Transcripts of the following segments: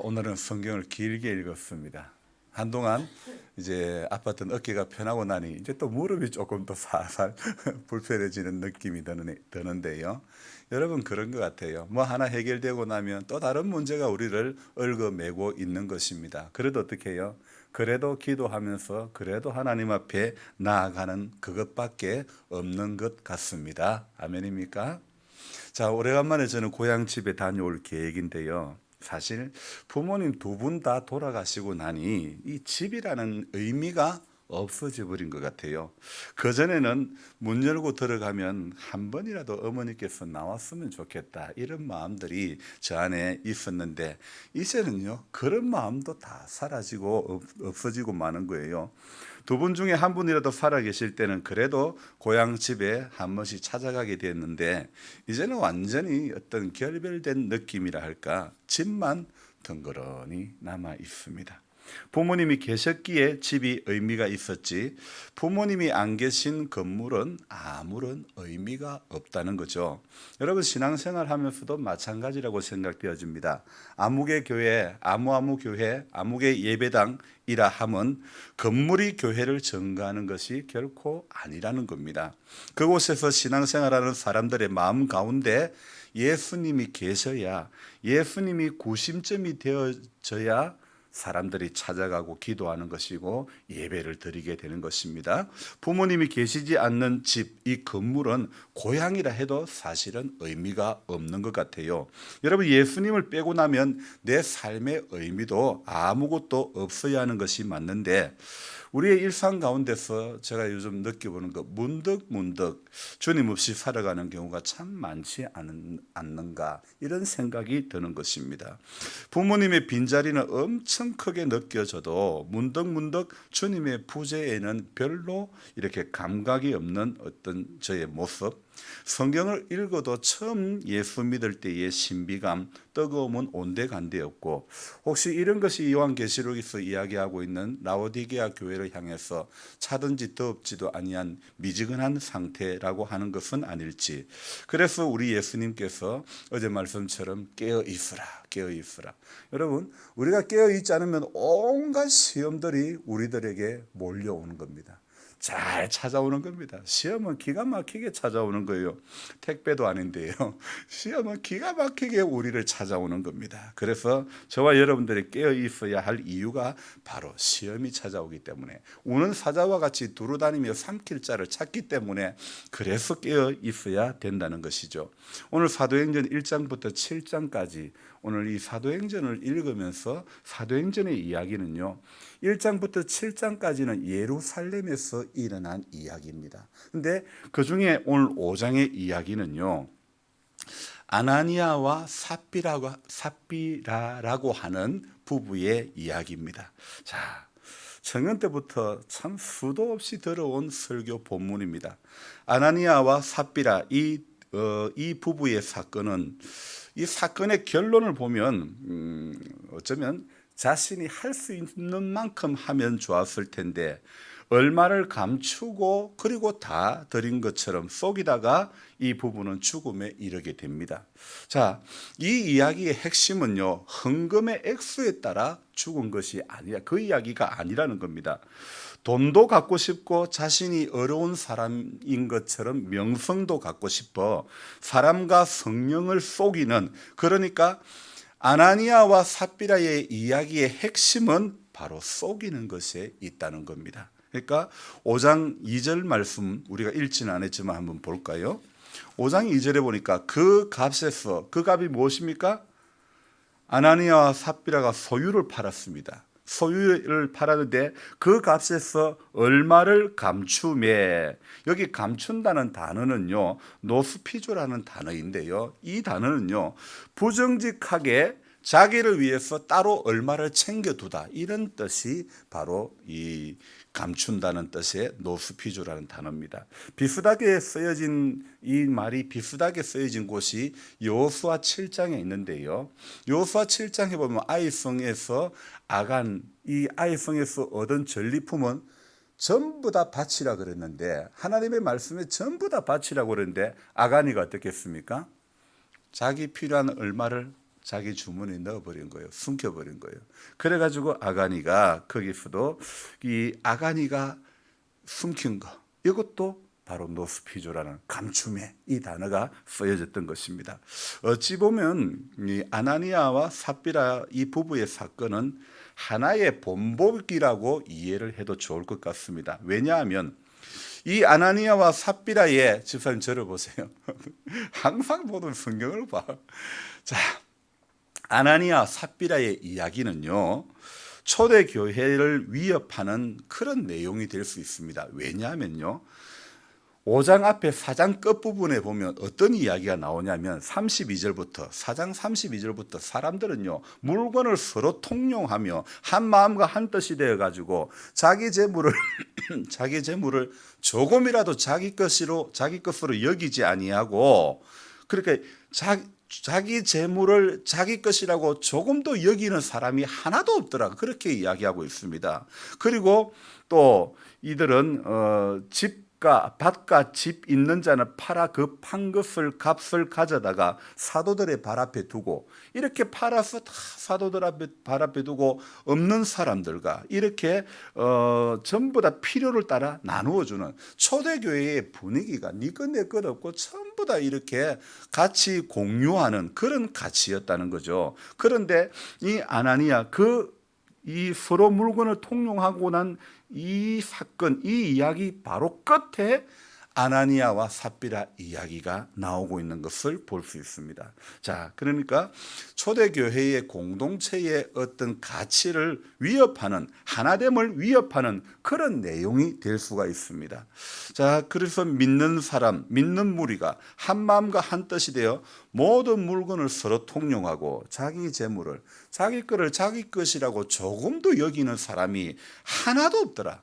오늘은 성경을 길게 읽었습니다. 한동안 이제 아팠던 어깨가 편하고 나니 이제 또 무릎이 조금 더 살살 불편해지는 느낌이 드는, 드는데요. 여러분 그런 것 같아요. 뭐 하나 해결되고 나면 또 다른 문제가 우리를 얽어매고 있는 것입니다. 그래도 어떻게 해요? 그래도 기도하면서 그래도 하나님 앞에 나아가는 그것밖에 없는 것 같습니다. 아멘입니까? 자, 오래간만에 저는 고향 집에 다녀올 계획인데요. 사실 부모님 두 분 다 돌아가시고 나니 이 집이라는 의미가 없어져 버린 것 같아요. 그 전에는 문 열고 들어가면 한 번이라도 어머니께서 나왔으면 좋겠다. 이런 마음들이 저 안에 있었는데 이제는요. 그런 마음도 다 사라지고 없- 없어지고 마는 거예요. 두 분 중에 한 분이라도 살아 계실 때는 그래도 고향 집에 한 번씩 찾아가게 됐는데 이제는 완전히 어떤 결별된 느낌이라 할까 집만 덩그러니 남아 있습니다. 부모님이 계셨기에 집이 의미가 있었지 부모님이 안 계신 건물은 아무런 의미가 없다는 거죠. 여러분 신앙생활 하면서도 마찬가지라고 생각되어집니다. 아무개 교회, 아무아무 교회, 아무개 예배당이라 함은 건물이 교회를 증거하는 것이 결코 아니라는 겁니다. 그곳에서 신앙생활하는 사람들의 마음 가운데 예수님이 계셔야 예수님이 구심점이 되어져야 사람들이 찾아가고 기도하는 것이고 예배를 드리게 되는 것입니다. 부모님이 계시지 않는 집, 이 건물은 고향이라 해도 사실은 의미가 없는 것 같아요. 여러분, 예수님을 빼고 나면 내 삶의 의미도 아무것도 없어야 하는 것이 맞는데 우리의 일상 가운데서 제가 요즘 느껴보는 것 문득 문득 주님 없이 살아가는 경우가 참 많지 않은, 않는가 이런 생각이 드는 것입니다. 부모님의 빈자리는 엄청 크게 느껴져도 문득 문득 주님의 부재에는 별로 이렇게 감각이 없는 어떤 저의 모습 성경을 읽어도 처음 예수 믿을 때의 신비감, 뜨거움은 온데간데였고 혹시 이런 것이 요한계시록에서 이야기하고 있는 라오디게아 교회를 향해서 차든지 더없지도 아니한 미지근한 상태라고 하는 것은 아닐지. 그래서 우리 예수님께서 어제 말씀처럼 깨어 있으라, 깨어 있으라. 여러분, 우리가 깨어 있지 않으면 온갖 시험들이 우리들에게 몰려오는 겁니다. 잘 찾아오는 겁니다. 시험은 기가 막히게 찾아오는 거예요. 택배도 아닌데요. 시험은 기가 막히게 우리를 찾아오는 겁니다. 그래서 저와 여러분들이 깨어 있어야 할 이유가 바로 시험이 찾아오기 때문에 우는 사자와 같이 두루다니며 삼킬 자를 찾기 때문에 그래서 깨어 있어야 된다는 것이죠. 오늘 사도행전 1장부터 7장까지 오늘 이 사도행전을 읽으면서 사도행전의 이야기는요. 1장부터 7장까지는 예루살렘에서 일어난 이야기입니다. 근데 그 중에 오늘 5장의 이야기는요. 아나니아와 삽비라고 삽비라라고 하는 부부의 이야기입니다. 자, 청년 때부터 참 수도 없이 들어온 설교 본문입니다. 아나니아와 삽비라 이, 어, 이 부부의 사건은 이 사건의 결론을 보면 음, 어쩌면 자신이 할 수 있는 만큼 하면 좋았을 텐데 얼마를 감추고 그리고 다 드린 것처럼 속이다가 이 부부는 죽음에 이르게 됩니다. 자, 이 이야기의 핵심은요, 헌금의 액수에 따라 죽은 것이 아니라 그 이야기가 아니라는 겁니다. 돈도 갖고 싶고 자신이 어려운 사람인 것처럼 명성도 갖고 싶어 사람과 성령을 속이는 그러니까 아나니아와 삽비라의 이야기의 핵심은 바로 속이는 것에 있다는 겁니다. 그러니까 5장 2절 말씀 우리가 읽지는 않았지만 한번 볼까요? 5장 2절에 보니까 그 값에서 그 값이 무엇입니까? 아나니아와 삽비라가 소유를 팔았습니다. 소유를 팔았는데 그 값에서 얼마를 감추매 여기 감춘다는 단어는요 노스피조라는 단어인데요 이 단어는요 부정직하게 자기를 위해서 따로 얼마를 챙겨두다 이런 뜻이 바로 이 감춘다는 뜻의 노스피조라는 단어입니다. 비슷하게 쓰여진 이 말이 비슷하게 쓰여진 곳이 여호수아 7장에 있는데요. 여호수아 7장에 보면 아이성에서 아간 이 아이성에서 얻은 전리품은 전부 다 바치라 그랬는데 하나님의 말씀에 전부 다 바치라고 그랬는데 아간이가 어떻겠습니까? 자기 필요한 얼마를 자기 주머니에 넣어버린 거예요. 숨겨버린 거예요. 그래가지고 아가니가 거기서도 이 아가니가 숨긴 거 이것도 바로 노스피조라는 감춤의 이 단어가 쓰여졌던 것입니다. 어찌 보면 이 아나니아와 삽비라 이 부부의 사건은 하나의 본보기라고 이해를 해도 좋을 것 같습니다. 왜냐하면 이 아나니아와 삽비라의 집사님 저를 보세요. 항상 보는 성경을 봐. 자, 아나니아 삽비라의 이야기는요. 초대 교회를 위협하는 그런 내용이 될 수 있습니다. 왜냐하면요. 5장 앞에 4장 끝부분에 보면 어떤 이야기가 나오냐면 32절부터 4장 32절부터 사람들은요 물건을 서로 통용하며 한 마음과 한 뜻이 되어 가지고 자기 재물을 자기 재물을 조금이라도 자기 것으로 자기 것으로 여기지 아니하고 그렇게 자, 자기 재물을 자기 것이라고 조금도 여기는 사람이 하나도 없더라 그렇게 이야기하고 있습니다. 그리고 또 이들은 어, 집 밭과 밭과 집 있는 자는 팔아 그판 것을 값을 가져다가 사도들의 발 앞에 두고 이렇게 팔아서 다 사도들 앞에 발 앞에 두고 없는 사람들과 이렇게 어, 전부 다 필요를 따라 나누어 주는 초대교회의 분위기가 니것 내것 없고 전부 다 이렇게 같이 공유하는 그런 가치였다는 거죠. 그런데 이 아나니아 그이 서로 물건을 통용하고 난 이 사건, 이 이야기 바로 끝에 아나니아와 삽비라 이야기가 나오고 있는 것을 볼 수 있습니다. 자, 그러니까 초대교회의 공동체의 어떤 가치를 위협하는, 하나됨을 위협하는 그런 내용이 될 수가 있습니다. 자, 그래서 믿는 사람, 믿는 무리가 한 마음과 한 뜻이 되어 모든 물건을 서로 통용하고 자기 재물을, 자기 거를 자기 것이라고 조금도 여기는 사람이 하나도 없더라.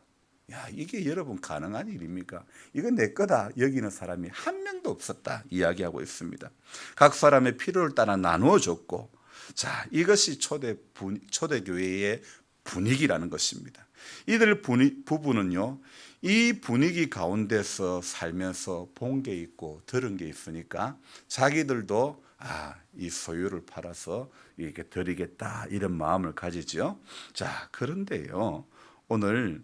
야, 이게 여러분 가능한 일입니까? 이건 내 거다 여기는 사람이 한 명도 없었다 이야기하고 있습니다. 각 사람의 필요를 따라 나누어 줬고, 자, 이것이 초대 분, 초대 교회의 분위기라는 것입니다. 이들 분위, 부부는요, 이 분위기 가운데서 살면서 본 게 있고 들은 게 있으니까 자기들도 아, 이 소유를 팔아서 이렇게 드리겠다 이런 마음을 가지죠. 자, 그런데요, 오늘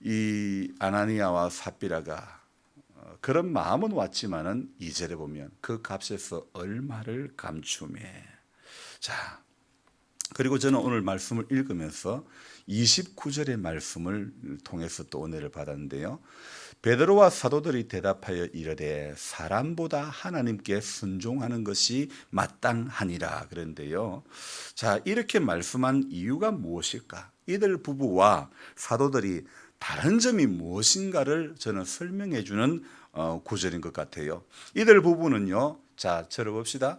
이 아나니아와 삽비라가 어, 그런 마음은 왔지만은 이절에 보면 그 값에서 얼마를 감추매. 자, 그리고 저는 오늘 말씀을 읽으면서 29절의 말씀을 통해서 또 은혜를 받았는데요. 베드로와 사도들이 대답하여 이르되 사람보다 하나님께 순종하는 것이 마땅하니라 그런데요. 자, 이렇게 말씀한 이유가 무엇일까? 이들 부부와 사도들이 다른 점이 무엇인가를 저는 설명해 주는 어, 구절인 것 같아요. 이들 부부는요. 자, 들어봅시다.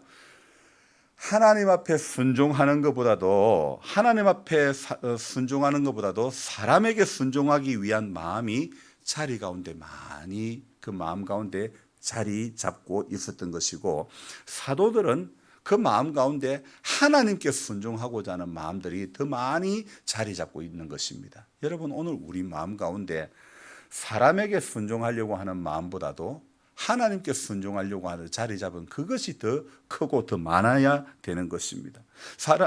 하나님 앞에 순종하는 것보다도 하나님 앞에 어, 순종하는 것보다도 사람에게 순종하기 위한 마음이 자리 가운데 많이 그 마음 가운데 자리 잡고 있었던 것이고 사도들은 그 마음 가운데 하나님께 순종하고자 하는 마음들이 더 많이 자리 잡고 있는 것입니다. 여러분 오늘 우리 마음 가운데 사람에게 순종하려고 하는 마음보다도 하나님께 순종하려고 하는 자리 잡은 그것이 더 크고 더 많아야 되는 것입니다.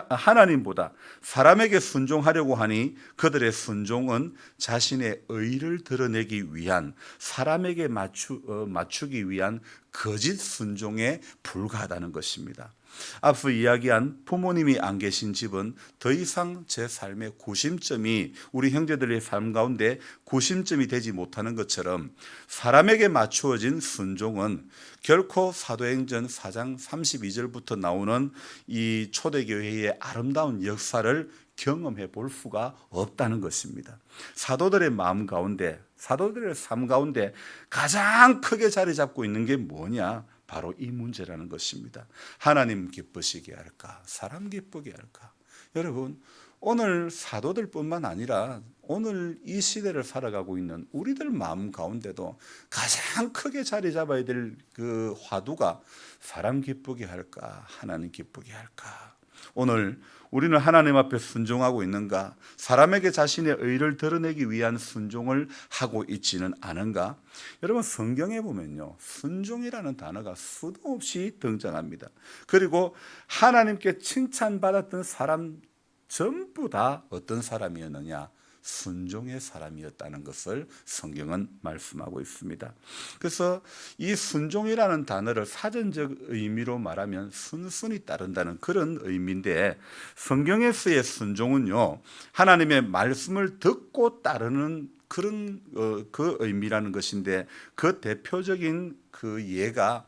하나님보다 사람에게 순종하려고 하니 그들의 순종은 자신의 의를 드러내기 위한 사람에게 맞추, 어, 맞추기 위한 거짓 순종에 불과하다는 것입니다. 앞서 이야기한 부모님이 안 계신 집은 더 이상 제 삶의 구심점이 우리 형제들의 삶 가운데 구심점이 되지 못하는 것처럼 사람에게 맞추어진 순종은 결코 사도행전 4장 32절부터 나오는 이 초대교회의 아름다운 역사를 경험해 볼 수가 없다는 것입니다. 사도들의 마음 가운데, 사도들의 삶 가운데 가장 크게 자리 잡고 있는 게 뭐냐? 바로 이 문제라는 것입니다. 하나님 기쁘시게 할까? 사람 기쁘게 할까? 여러분, 오늘 사도들뿐만 아니라 오늘 이 시대를 살아가고 있는 우리들 마음 가운데도 가장 크게 자리 잡아야 될 그 화두가 사람 기쁘게 할까? 하나님 기쁘게 할까? 오늘 우리는 하나님 앞에 순종하고 있는가? 사람에게 자신의 의를 드러내기 위한 순종을 하고 있지는 않은가? 여러분 성경에 보면요. 순종이라는 단어가 수도 없이 등장합니다. 그리고 하나님께 칭찬받았던 사람 전부 다 어떤 사람이었느냐? 순종의 사람이었다는 것을 성경은 말씀하고 있습니다. 그래서 이 순종이라는 단어를 사전적 의미로 말하면 순순히 따른다는 그런 의미인데 성경에서의 순종은요 하나님의 말씀을 듣고 따르는 그런 어, 그 의미라는 것인데 그 대표적인 그 예가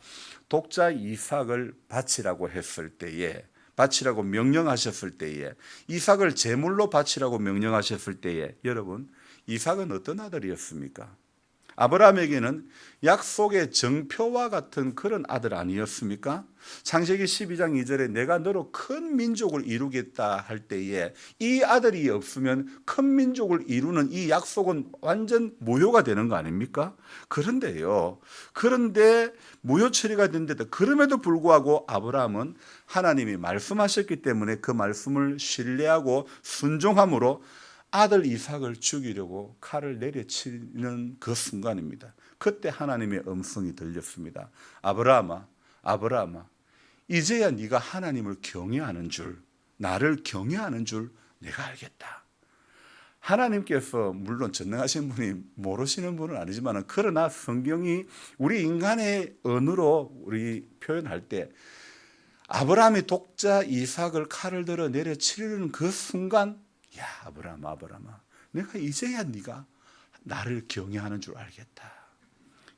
독자 이삭을 바치라고 했을 때에 바치라고 명령하셨을 때에 이삭을 제물로 바치라고 명령하셨을 때에 여러분 이삭은 어떤 아들이었습니까? 아브라함에게는 약속의 정표와 같은 그런 아들 아니었습니까? 창세기 12장 2절에 내가 너로 큰 민족을 이루겠다 할 때에 이 아들이 없으면 큰 민족을 이루는 이 약속은 완전 무효가 되는 거 아닙니까? 그런데요. 그런데 무효 처리가 된데도 그럼에도 불구하고 아브라함은 하나님이 말씀하셨기 때문에 그 말씀을 신뢰하고 순종함으로 아들 이삭을 죽이려고 칼을 내려치는 그 순간입니다. 그때 하나님의 음성이 들렸습니다. 아브라함아, 아브라함아, 이제야 네가 하나님을 경외하는 줄, 나를 경외하는 줄 내가 알겠다. 하나님께서 물론 전능하신 분이 모르시는 분은 아니지만 그러나 성경이 우리 인간의 언어로 우리 표현할 때 아브라함이 독자 이삭을 칼을 들어 내려치려는 그 순간 야 아브라함 아브라함아 내가 이제야 네가 나를 경외하는 줄 알겠다.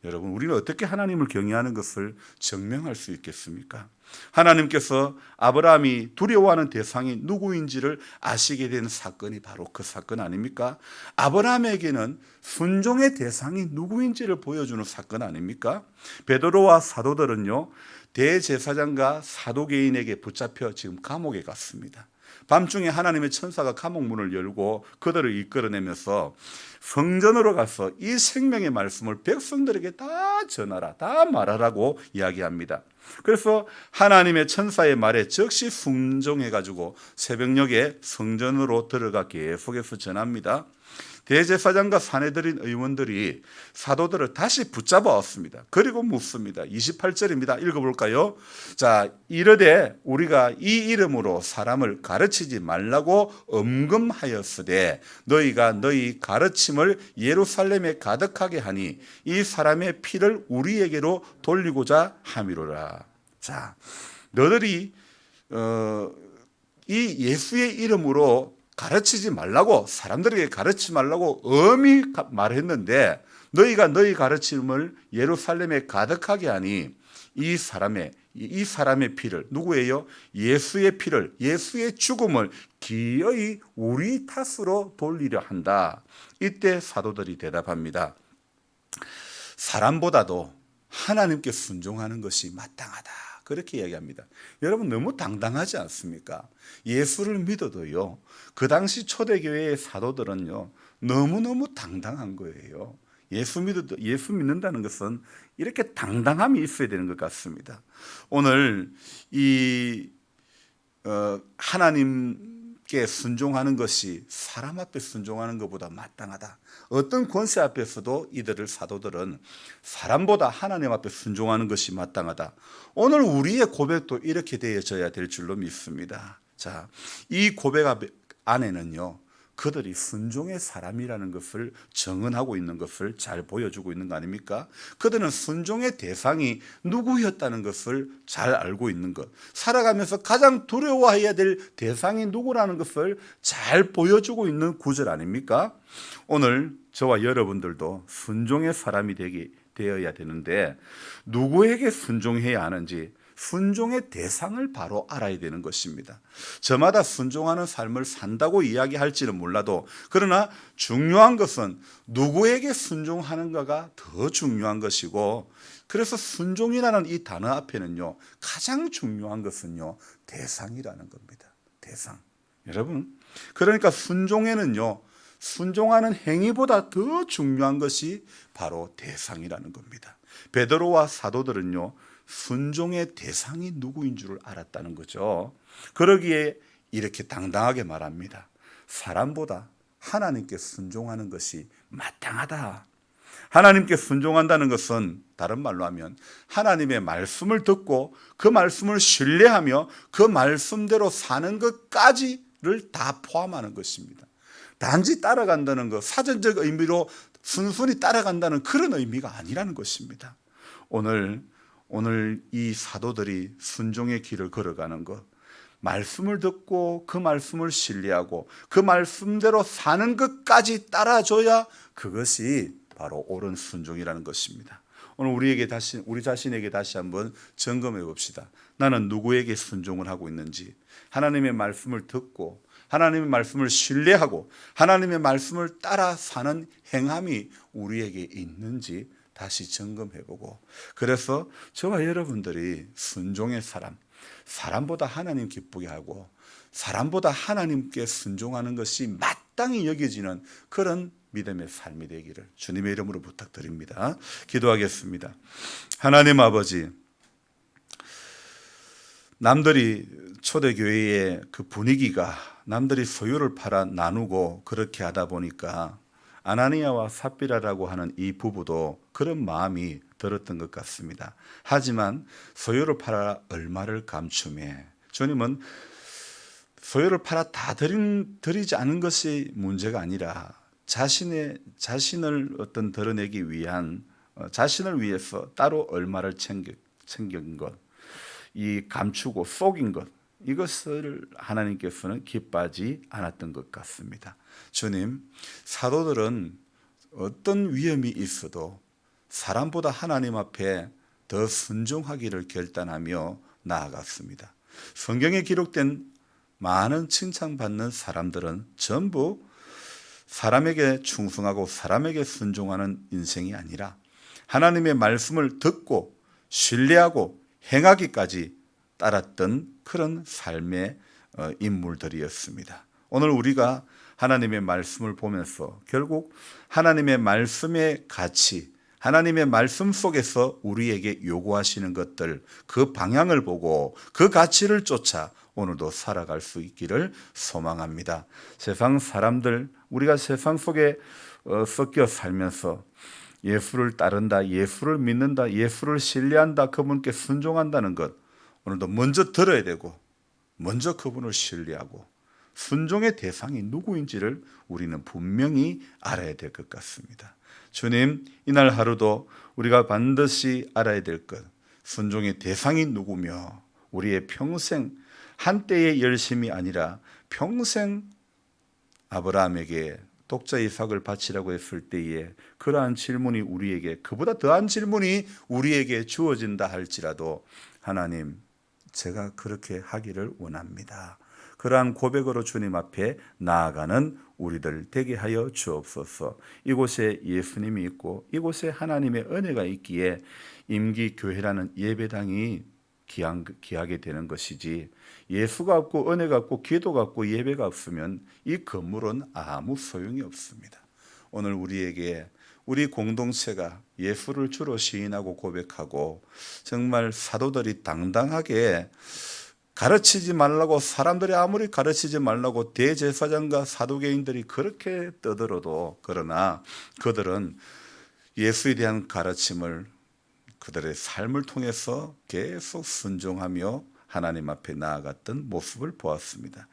여러분 우리는 어떻게 하나님을 경외하는 것을 증명할 수 있겠습니까? 하나님께서 아브라함이 두려워하는 대상이 누구인지를 아시게 된 사건이 바로 그 사건 아닙니까? 아브라함에게는 순종의 대상이 누구인지를 보여주는 사건 아닙니까? 베드로와 사도들은요 대제사장과 사도개인에게 붙잡혀 지금 감옥에 갔습니다. 밤중에 하나님의 천사가 감옥 문을 열고 그들을 이끌어내면서 성전으로 가서 이 생명의 말씀을 백성들에게 다 전하라, 다 말하라고 이야기합니다. 그래서 하나님의 천사의 말에 즉시 순종해가지고 새벽녘에 성전으로 들어가 계속해서 전합니다. 대제사장과 사내들인 의원들이 사도들을 다시 붙잡아 왔습니다. 그리고 묻습니다. 28절입니다. 읽어볼까요? 자, 이르되 우리가 이 이름으로 사람을 가르치지 말라고 엄금하였으되 너희가 너희 가르침을 예루살렘에 가득하게 하니 이 사람의 피를 우리에게로 돌리고자 함이로라. 자, 너들이 어, 이 예수의 이름으로 가르치지 말라고 사람들에게 가르치지 말라고 엄히 말했는데 너희가 너희 가르침을 예루살렘에 가득하게 하니 이 사람의 이 사람의 피를 누구예요? 예수의 피를 예수의 죽음을 기어이 우리 탓으로 돌리려 한다. 이때 사도들이 대답합니다. 사람보다도 하나님께 순종하는 것이 마땅하다. 그렇게 이야기합니다. 여러분 너무 당당하지 않습니까? 예수를 믿어도요. 그 당시 초대교회의 사도들은요. 너무너무 당당한 거예요. 예수 믿어 예수 믿는다는 것은 이렇게 당당함이 있어야 되는 것 같습니다. 오늘 이 어, 하나님 께 순종하는 것이 사람 앞에 순종하는 것보다 마땅하다. 어떤 권세 앞에서도 이들을 사도들은 사람보다 하나님 앞에 순종하는 것이 마땅하다. 오늘 우리의 고백도 이렇게 되어져야 될 줄로 믿습니다. 자, 이 고백 안에는요. 그들이 순종의 사람이라는 것을 정언하고 있는 것을 잘 보여주고 있는 거 아닙니까? 그들은 순종의 대상이 누구였다는 것을 잘 알고 있는 것. 살아가면서 가장 두려워해야 될 대상이 누구라는 것을 잘 보여주고 있는 구절 아닙니까? 오늘 저와 여러분들도 순종의 사람이 되기 되어야 되는데 누구에게 순종해야 하는지 순종의 대상을 바로 알아야 되는 것입니다. 저마다 순종하는 삶을 산다고 이야기할지는 몰라도 그러나 중요한 것은 누구에게 순종하는가가 더 중요한 것이고 그래서 순종이라는 이 단어 앞에는요 가장 중요한 것은요 대상이라는 겁니다. 대상. 여러분 그러니까 순종에는요 순종하는 행위보다 더 중요한 것이 바로 대상이라는 겁니다. 베드로와 사도들은요 순종의 대상이 누구인 줄을 알았다는 거죠. 그러기에 이렇게 당당하게 말합니다. 사람보다 하나님께 순종하는 것이 마땅하다. 하나님께 순종한다는 것은 다른 말로 하면 하나님의 말씀을 듣고 그 말씀을 신뢰하며 그 말씀대로 사는 것까지를 다 포함하는 것입니다. 단지 따라간다는 것, 사전적 의미로 순순히 따라간다는 그런 의미가 아니라는 것입니다. 오늘 오늘 이 사도들이 순종의 길을 걸어가는 것, 말씀을 듣고 그 말씀을 신뢰하고 그 말씀대로 사는 것까지 따라줘야 그것이 바로 옳은 순종이라는 것입니다. 오늘 우리에게 다시 우리 자신에게 다시 한번 점검해 봅시다. 나는 누구에게 순종을 하고 있는지 하나님의 말씀을 듣고 하나님의 말씀을 신뢰하고 하나님의 말씀을 따라 사는 행함이 우리에게 있는지 다시 점검해 보고 그래서 저와 여러분들이 순종의 사람 사람보다 하나님 기쁘게 하고 사람보다 하나님께 순종하는 것이 마땅히 여겨지는 그런 믿음의 삶이 되기를 주님의 이름으로 부탁드립니다. 기도하겠습니다. 하나님 아버지 남들이 초대교회의 그 분위기가 남들이 소유를 팔아 나누고 그렇게 하다 보니까 아나니아와 삽비라라고 하는 이 부부도 그런 마음이 들었던 것 같습니다. 하지만 소유를 팔아 얼마를 감춤해 주님은 소유를 팔아 다 드린, 드리지 않은 것이 문제가 아니라 자신의 자신을 어떤 드러내기 위한 어, 자신을 위해서 따로 얼마를 챙겨 챙긴 것, 이 감추고 속인 것 이것을 하나님께서는 기뻐하지 않았던 것 같습니다. 주님, 사도들은 어떤 위험이 있어도 사람보다 하나님 앞에 더 순종하기를 결단하며 나아갔습니다. 성경에 기록된 많은 칭찬받는 사람들은 전부 사람에게 충성하고 사람에게 순종하는 인생이 아니라 하나님의 말씀을 듣고 신뢰하고 행하기까지 따랐던 그런 삶의 어, 인물들이었습니다. 오늘 우리가 하나님의 말씀을 보면서 결국 하나님의 말씀의 가치, 하나님의 말씀 속에서 우리에게 요구하시는 것들, 그 방향을 보고 그 가치를 쫓아 오늘도 살아갈 수 있기를 소망합니다. 세상 사람들, 우리가 세상 속에 어, 섞여 살면서 예수를 따른다, 예수를 믿는다, 예수를 신뢰한다, 그분께 순종한다는 것, 오늘도 먼저 들어야 되고, 먼저 그분을 신뢰하고, 순종의 대상이 누구인지를 우리는 분명히 알아야 될 것 같습니다. 주님, 이날 하루도 우리가 반드시 알아야 될 것, 순종의 대상이 누구며 우리의 평생 한때의 열심이 아니라 평생 아브라함에게 독자 이삭을 바치라고 했을 때에 그러한 질문이 우리에게 그보다 더한 질문이 우리에게 주어진다 할지라도 하나님 제가 그렇게 하기를 원합니다. 그러한 고백으로 주님 앞에 나아가는 우리들 되게 하여 주옵소서. 이곳에 예수님이 있고 이곳에 하나님의 은혜가 있기에 임기 교회라는 예배당이 기하게 되는 것이지 예수가 없고 은혜가 없고 기도가 없고 예배가 없으면 이 건물은 아무 소용이 없습니다. 오늘 우리에게 우리 공동체가 예수를 주로 시인하고 고백하고 정말 사도들이 당당하게 가르치지 말라고 사람들이 아무리 가르치지 말라고 대제사장과 사도계인들이 그렇게 떠들어도 그러나 그들은 예수에 대한 가르침을 그들의 삶을 통해서 계속 순종하며 하나님 앞에 나아갔던 모습을 보았습니다.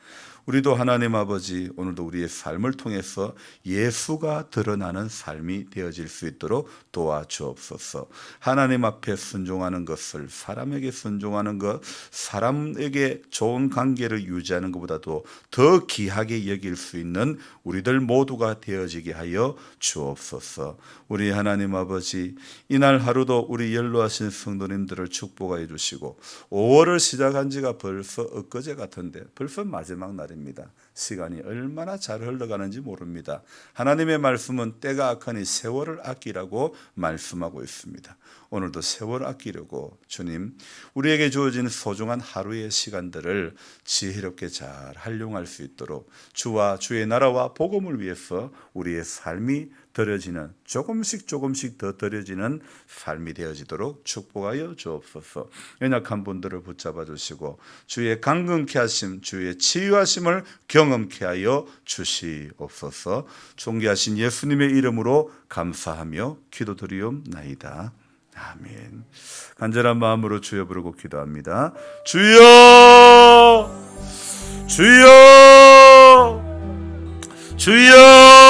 우리도 하나님 아버지 오늘도 우리의 삶을 통해서 예수가 드러나는 삶이 되어질 수 있도록 도와주옵소서. 하나님 앞에 순종하는 것을 사람에게 순종하는 것, 사람에게 좋은 관계를 유지하는 것보다도 더 귀하게 여길 수 있는 우리들 모두가 되어지게 하여 주옵소서. 우리 하나님 아버지 이날 하루도 우리 연로하신 성도님들을 축복하여 주시고 5월을 시작한 지가 벌써 엊그제 같은데 벌써 마지막 날 입니다. 시간이 얼마나 잘 흘러가는지 모릅니다. 하나님의 말씀은 때가 악하니 세월을 아끼라고 말씀하고 있습니다. 오늘도 세월 아끼려고 주님 우리에게 주어진 소중한 하루의 시간들을 지혜롭게 잘 활용할 수 있도록 주와 주의 나라와 복음을 위해서 우리의 삶이 드려지는 조금씩 조금씩 더 드려지는 삶이 되어지도록 축복하여 주옵소서. 연약한 분들을 붙잡아 주시고 주의 강건케 하심, 주의 치유하심을 경험케 하여 주시옵소서. 존귀하신 예수님의 이름으로 감사하며 기도드리옵나이다. 아멘. 간절한 마음으로 주여 부르고 기도합니다. 주여! 주여! 주여!